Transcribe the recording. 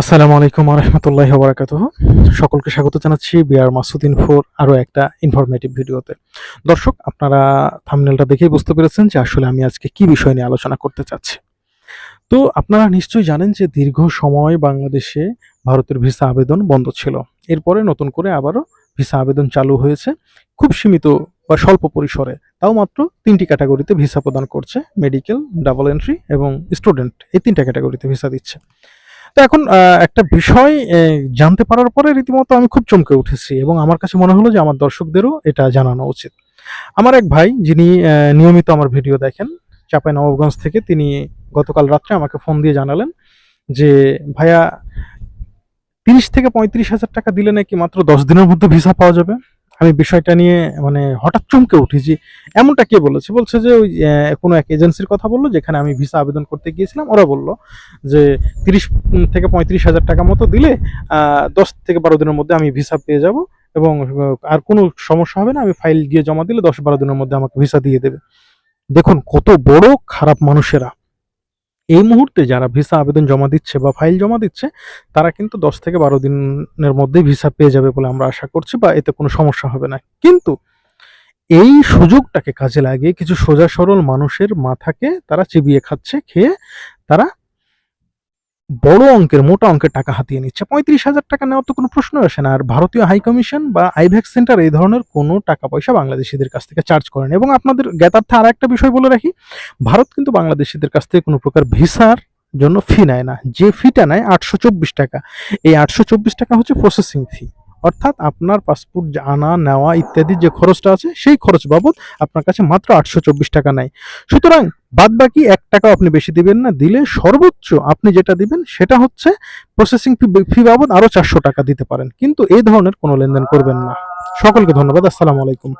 আসসালামু আলাইকুম রহমতুল্লাহ বারাকাতুহ। সকলকে স্বাগত জানাচ্ছি বিআর মাসুদ্দিন ফোর আরও একটা ইনফরমেটিভ ভিডিওতে। দর্শক, আপনারা থামনেলটা দেখেই বুঝতে পেরেছেন যে আসলে আমি আজকে কি বিষয় নিয়ে আলোচনা করতে চাচ্ছি। তো আপনারা নিশ্চয়ই জানেন যে দীর্ঘ সময় বাংলাদেশে ভারতের ভিসা আবেদন বন্ধ ছিল। এরপরে নতুন করে আবারও ভিসা আবেদন চালু হয়েছে, খুব সীমিত বা স্বল্প পরিসরে। তাও মাত্র তিনটি ক্যাটাগরিতে ভিসা প্রদান করছে মেডিকেল ডাবল এন্ট্রি এবং স্টুডেন্ট এই তিনটা ক্যাটাগরিতে ভিসা দিচ্ছে। তো এখন একটা বিষয় জানতে পারার পরে রীতিমতো আমি খুব চমকে উঠেছি এবং আমার কাছে মনে হলো যে আমার দর্শকদেরও এটা জানানো উচিত। আমার এক ভাই, যিনি নিয়মিত আমার ভিডিও দেখেন চাপাই নবাবগঞ্জ থেকে তিনি গতকাল রাত্রে আমাকে ফোন দিয়ে জানালেন যে, ভাইয়া, তিরিশ থেকে পঁয়ত্রিশ হাজার টাকা দিলে নাকি মাত্র দশ দিনের মধ্যে ভিসা পাওয়া যাবে? আমি বিষয়টা নিয়ে মানে হঠাৎ চমকে উঠি যে এমনটা কে বলেছে? বলছে যে ওই কোনো এক এজেন্সির কথা বলল, যেখানে আমি ভিসা আবেদন করতে গিয়েছিলাম। ওরা বলল যে তিরিশ থেকে পঁয়ত্রিশ হাজার টাকা মতো দিলে দশ থেকে বারো দিনের মধ্যে আমি ভিসা পেয়ে যাব এবং আর কোনো সমস্যা হবে না। আমি ফাইল গিয়ে জমা দিলে দশ বারো দিনের মধ্যে আমাকে ভিসা দিয়ে দেবে। দেখুন, কত বড় খারাপ মানুষেরা। এই মুহূর্তে যারা ভিসা আবেদন জমা দিচ্ছে বা ফাইল জমা দিচ্ছে, তারা কিন্তু দশ থেকে বারো দিনের মধ্যে ভিসা পেয়ে যাবে বলে আমরা আশা করছি বা এতে কোনো সমস্যা হবে না। কিন্তু এই সুযোগটাকে কাজে লাগিয়ে কিছু সোজা সরল মানুষের মাথাকে তারা চিবিয়ে খাচ্ছে, খেয়ে তারা বড় অঙ্কের, মোটা অঙ্কের টাকা হাতিয়ে নিচ্ছে। পঁয়ত্রিশ হাজার টাকা নেওয়ার তো কোনো প্রশ্ন আসে না। আর ভারতীয় হাই কমিশন বা আইভ্যাক সেন্টার এই ধরনের কোনো টাকা পয়সা বাংলাদেশিদের কাছ থেকে চার্জ করেন এবং আপনাদের জ্ঞাতার্থে আর একটা বিষয় বলে রাখি, ভারত কিন্তু বাংলাদেশিদের কাছ থেকে কোনো প্রকার ভিসার জন্য ফি নেয় না। যে ফিটা নেয় আটশো চব্বিশ টাকা। এই আটশো চব্বিশ টাকা হচ্ছে প্রসেসিং ফি অর্থাৎ আপনার পাসপোর্ট আনা, নেওয়া ইত্যাদি যে খরচটা আছে, সেই খরচ বাবদ আপনার কাছে মাত্র আটশো চব্বিশ টাকা নেয় সুতরাং বাদ বাকি এক টাকাও আপনি বেশি দিবেন না, দিলে সর্বোচ্চ আপনি যেটা দিবেন সেটা হচ্ছে প্রসেসিং ফি বাবদ আরও চারশো টাকা দিতে পারেন। কিন্তু এই ধরনের কোনো লেনদেন করবেন না। সকলকে ধন্যবাদ, আসসালামু আলাইকুম।